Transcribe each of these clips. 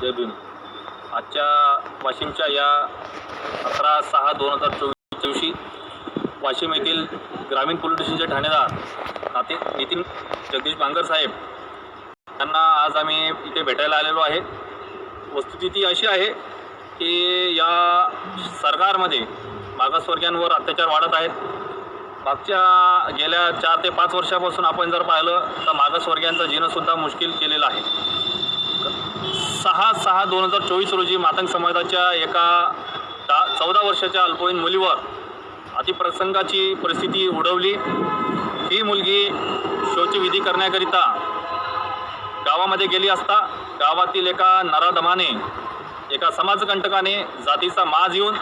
जय भीम. आजच्या वाशिमच्या या अकरा सहा दोन हजार चोवीस दिवशी वाशिम येथील ग्रामीण पोलीस स्टेशनचे ठाणेदार नाते नितीन जगदीश बांगर साहेब यांना आज आम्ही इथे भेटायला आलेलो आहे. वस्तुस्थिती अशी आहे की या सरकारमध्ये मागासवर्गीयांवर अत्याचार वाढत आहेत. मागच्या गेल्या चार ते पाच वर्षापासून आपण जर पाहिलं तर मागासवर्गीयांचा जीवनसुद्धा मुश्किल केलेला आहे. सहा सहा दोन हजार चोवीस रोजी मातंग समाजाच्या एका दा चौदा वर्षाच्या अल्पवयीन मुलीवर अतिप्रसंगाची परिस्थिती उडवली. ही मुलगी शौचविधी करण्याकरिता गावामध्ये गेली असता गावातील एका नराधमाने एका समाजकंटकाने जातीचा माज येऊन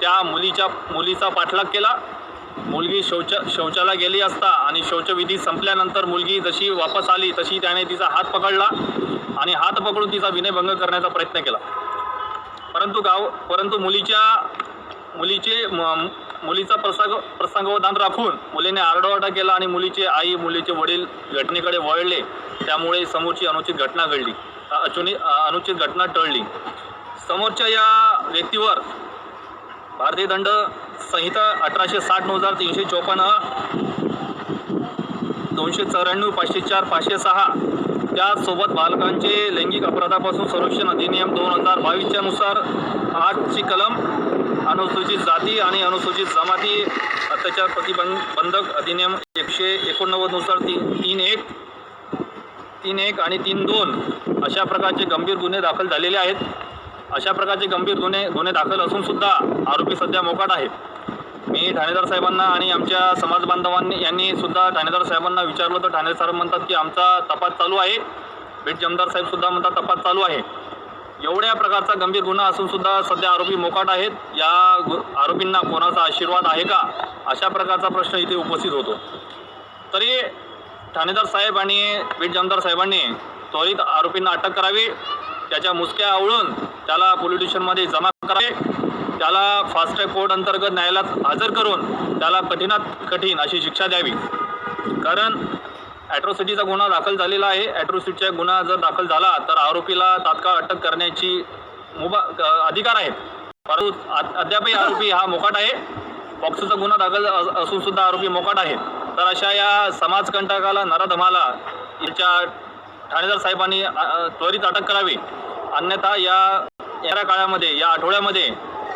त्या मुलीच्या मुलीचा पाठलाग केला. मुलगी शौच शौचाला गेली असता आणि शौचविधी संपल्यानंतर मुलगी जशी वापस आली तशी त्याने तिचा हात पकडला आणि हात पकडून तिचा विनयभंग करण्याचा प्रयत्न केला. परंतु गाव परंतु मुलीच्या मुलीचे म- मुलीचा प्रसंग प्रसंगवधान राखून मुलीने आरडाओरडा केला आणि मुलीचे आई मुलीचे वडील घटनेकडे वळले. त्यामुळे समोरची अनुचित घटना घडली. अचुनी अनुचित घटना टळली. समोरच्या या व्यक्तीवर भारतीय दंड संहिता अठराशे साठ नऊ हजार तीनशे चोपन्न दोनशे चौऱ्याण्णव पाचशे चार पाचशे सहा. त्याचसोबत बालकांचे लैंगिक अपराधापासून संरक्षण अधिनियम दोन हजार बावीसच्या नुसार आठची कलम अनुसूचित जाती आणि अनुसूचित जमाती अत्याचार प्रतिबंध बंधक अधिनियम एकशे एकोणनव्वदनुसार तीन तीन एक तीन एक आणि तीन दोन अशा प्रकारचे गंभीर गुन्हे दाखल झालेले आहेत. अशा प्रकारचे गंभीर गुन्हे गुन्हे दाखल असून सुद्धा आरोपी सध्या मोकाट आहेत. मी ठाणेदार साहेबांना आणि आमच्या समाज बांधवांनी यांनी सुद्धा ठाणेदार साहेबांना विचारलं. तर ठाणे साहेब म्हणतात की आमचा तपास चालू आहे. बीट जमदार साहेब सुद्धा म्हणतात तपास चालू आहे. एवढ्या प्रकारचा गंभीर गुन्हा असून सुद्धा सध्या आरोपी मोकाट आहेत. या गु आरोपींना कोणाचा आशीर्वाद आहे का? अशा प्रकारचा प्रश्न इथे उपस्थित होतो. तरी ठाणेदार साहेब आणि बीट जमदार साहेबांनी त्वरित आरोपींना अटक करावी. त्याच्या मुसक्या आवळून त्याला पोलीस स्टेशनमध्ये जमा करावे. त्याला फास्ट ट्रॅक कोर्ट अंतर्गत न्यायालयात हजर करून त्याला कठीणात कठीण अशी शिक्षा द्यावी. कारण ॲट्रॉसिटीचा गुन्हा दाखल झालेला आहे. ॲट्रॉसिटीचा गुन्हा जर दाखल झाला तर आरोपीला तात्काळ अटक करण्याची मुभा अधिकार आहे. परंतु अद्यापही आरोपी हा मोकाट आहे. पॉक्सोचा गुन्हा दाखल असून सुद्धा आरोपी मोकाट आहे. तर अशा या समाजकंटकाला नराधमाला याच्या ठाणेदार साहेबांनी त्वरित अटक करावी. अन्यथा या येणाऱ्या काळामध्ये या आठवड्यामध्ये